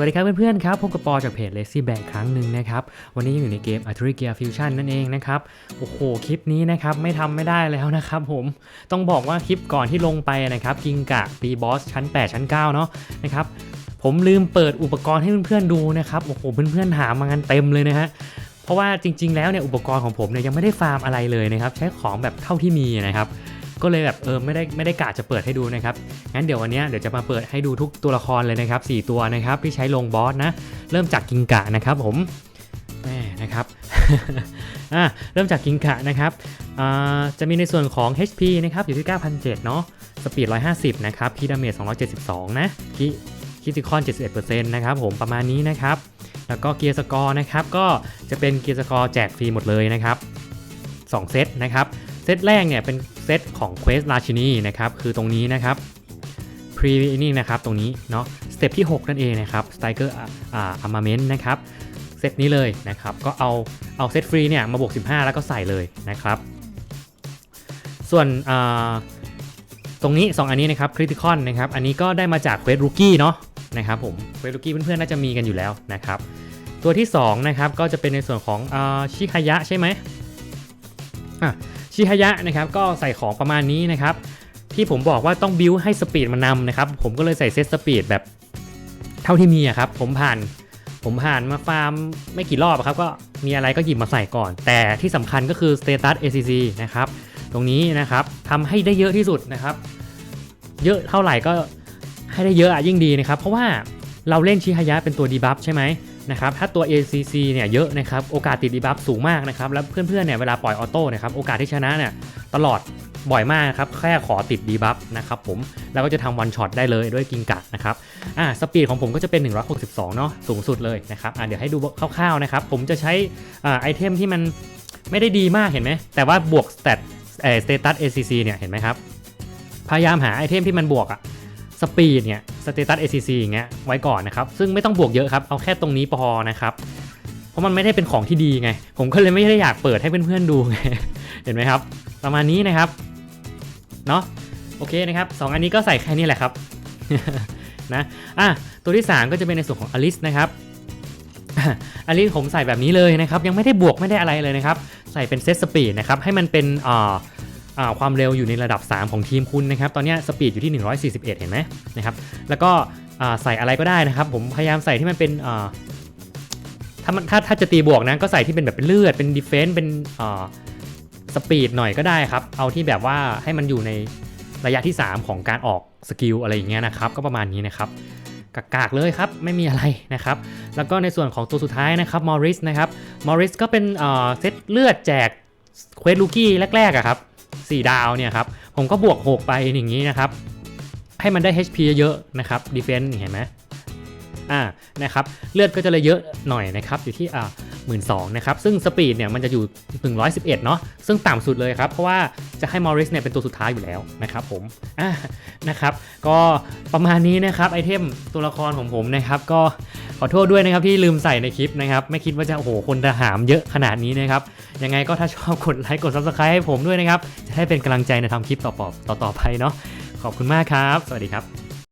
วัสดีครับเพื่อนๆครับพบกับปอจากเพจ Lazy Bag ครั้งหนึ่งนะครับวันนี้ยังอยู่ในเกม a r t e r y Gear Fusion นั่นเองนะครับโอ้โหคลิปนี้นะครับไม่ทำไม่ได้แล้วนะครับผมต้องบอกว่าคลิปก่อนที่ลงไปนะครับกิงกะตีบอสชั้น 8 ชั้น 9 เนาะนะครับผมลืมเปิดอุปกรณ์ให้เพื่อนๆดูนะครับโอ้โหเพื่อนๆหามากันเต็มเลยนะฮะเพราะว่าจริง ๆ แล้วเนี่ยอุปกรณ์ของผมเนี่ยยังไม่ได้ฟาร์มอะไรเลยนะครับใช้ของแบบเท่าที่มีนะครับ ก็เลยแบบเออไม่ได้ไม่ได้กะจะเปิดให้ดูนะครับงั้นเดี๋ยววันนี้เดี๋ยวจะมาเปิดให้ดูทุกตัวละครเลยนะครับ 4 ตัวนะครับที่ใช้ลงบอสนะ เริ่มจากกิงกะนะครับผมแม่นะครับอะเริ่มจากกิงกะนะครับอ่าจะมีในส่วนของ HP นะครับอยู่ที่9,700เนาะสปีด 150 นะครับคีดาเมจ272 นะคีคิติคอน71%นะครับผมประมาณนี้นะครับ แล้วก็เกียร์สกอร์นะครับก็จะเป็นเกียร์สกอร์แจกฟรีหมดเลยนะครับ 2 เซตนะครับ เซตแรกเนี่ยเป็น ซตของเควสราชินีนะครับคือตรงนี้นะครับ pre นี่นะครับตรงนี้เนาะสเต็ปที่ 6 นั่นเองนะครับ Striker อ่า Armament นะครับเซตนี้เลยนะครับก็เอาเอาเซตฟรีเนี่ยมาบวก 15 แล้วก็ใส่เลยนะครับ ส่วนอ่าตรงนี้ 2 อันนี้นะครับ Critical นะครับอันนี้ก็ได้มาจากเควส Rookie เนาะนะครับผมเควส Rookie เพื่อนๆน่าจะมีกันอยู่แล้วนะครับ ตัวที่2นะครับก็จะเป็นในส่วนของอ่าชิคายะใช่ไหมอะ ชิฮายะนะครับก็ใส่ของประมาณนี้นะครับ ที่ผมบอกว่าต้องบิวให้สปีดมันนำนะครับ ผมก็เลยใส่เซตสปีดแบบเท่าที่มีอะครับ ผมผ่าน ผมผ่านมาฟาร์มไม่กี่รอบครับ ก็มีอะไรก็หยิบมาใส่ก่อน แต่ที่สำคัญก็คือ Status ACC นะครับ ตรงนี้นะครับทำให้ได้เยอะที่สุดนะครับ เยอะเท่าไหร่ก็ให้ได้เยอะอะยิ่งดีนะครับ เพราะว่าเราเล่นชิฮายะเป็นตัวดีบัฟใช่ไหม นะครับถ้าตัว ACC เนี่ยเยอะนะครับโอกาสติดดีบัฟสูงมากนะครับแล้วเพื่อนๆเนี่ยเวลาปล่อยออโต้นะครับโอกาสที่ชนะเนี่ยตลอดบ่อยมากครับแค่ขอติดดีบัฟนะครับผมแล้วก็จะทำวันช็อตได้เลยด้วยกิงกัดนะครับอ่าสปีดของผมก็จะเป็น 162 เนาะสูงสุดเลยนะครับอ่าเดี๋ยวให้ดูคร่าวๆนะครับผมจะใช้อ่าไอเทมที่มันไม่ได้ดีมากเห็นไหมแต่ว่าบวกสเตตเอสเตตัส ACC เนี่ยเห็นไหมครับพยายามหาไอเทมที่มันบวกอะสปีดเนี่ย เตตัส ACC อย่างเงี้ยไว้ก่อนนะครับ ซึ่งไม่ต้องบวกเยอะครับ เอาแค่ตรงนี้พอนะครับ เพราะมันไม่ได้เป็นของที่ดีไง ผมก็เลยไม่ได้อยากเปิดให้เพื่อนๆดูไง เห็นไหมครับ ประมาณนี้นะครับ เนาะโอเคนะครับสองอันนี้ก็ใส่แค่นี้แหละครับนะอะตัวที่ 3 ก็จะเป็นในส่วนของอลิสนะครับอลิสผมใส่แบบนี้เลยนะครับ ยังไม่ได้บวกไม่ได้อะไรเลยนะครับ ใส่เป็นเซตสปีดนะครับ ให้มันเป็นอ่อ่า ความเร็วอยู่ในระดับ 3 ของทีมคุณนะครับ ตอนนี้สปีดอยู่ที่ 141 เห็นไหมนะครับ แล้วก็ใส่อะไรก็ได้นะครับ ผมพยายามใส่ที่มันเป็นถ้ามันถ้าถ้าจะตีบวกนะก็ใส่ที่เป็นแบบเป็นเลือด เป็นดีเฟนซ์เป็นสปีดหน่อยก็ได้ครับ เอาที่แบบว่าให้มันอยู่ในระยะที่ 3 ของการออกสกิลอะไรอย่างเงี้ยนะครับ ก็ประมาณนี้นะครับกากๆเลยครับ ไม่มีอะไรนะครับ แล้วก็ในส่วนของตัวสุดท้ายนะครับมอริสนะครับมอริสก็เป็นเอ่อเซตเลือดแจกเควสลูกี้แรกๆอะครับ 4 ดาวเนี่ยครับ ผมก็บวก 6 ไปอย่างนี้นะครับ ให้มันได้ HP เยอะๆนะครับ Defense เห็นไหมอ่านะครับ เลือดก็จะเลยเยอะหน่อยนะครับ อยู่ที่อ่าหมื่นสองนะครับ ซึ่งสปีดเนี่ยมันจะอยู่ 111 เนาะ ซึ่งต่ำสุดเลยครับ เพราะว่าจะให้มอริสเนี่ยเป็นตัวสุดท้ายอยู่แล้วนะครับผม อ่า นะครับ ก็ประมาณนี้นะครับไอเทมตัวละครของผมนะครับ ก็ ขอโทษด้วยนะครับที่ลืมใส่ในคลิปนะครับ ไม่คิดว่าจะโอ้โหคนจะหามเยอะขนาดนี้นะครับ ยังไงก็ถ้าชอบกดไลค์กด subscribe ให้ผมด้วยนะครับ จะได้เป็นกำลังใจในทำคลิปต่อๆต่อๆไปเนาะขอบคุณมากครับ สวัสดีครับ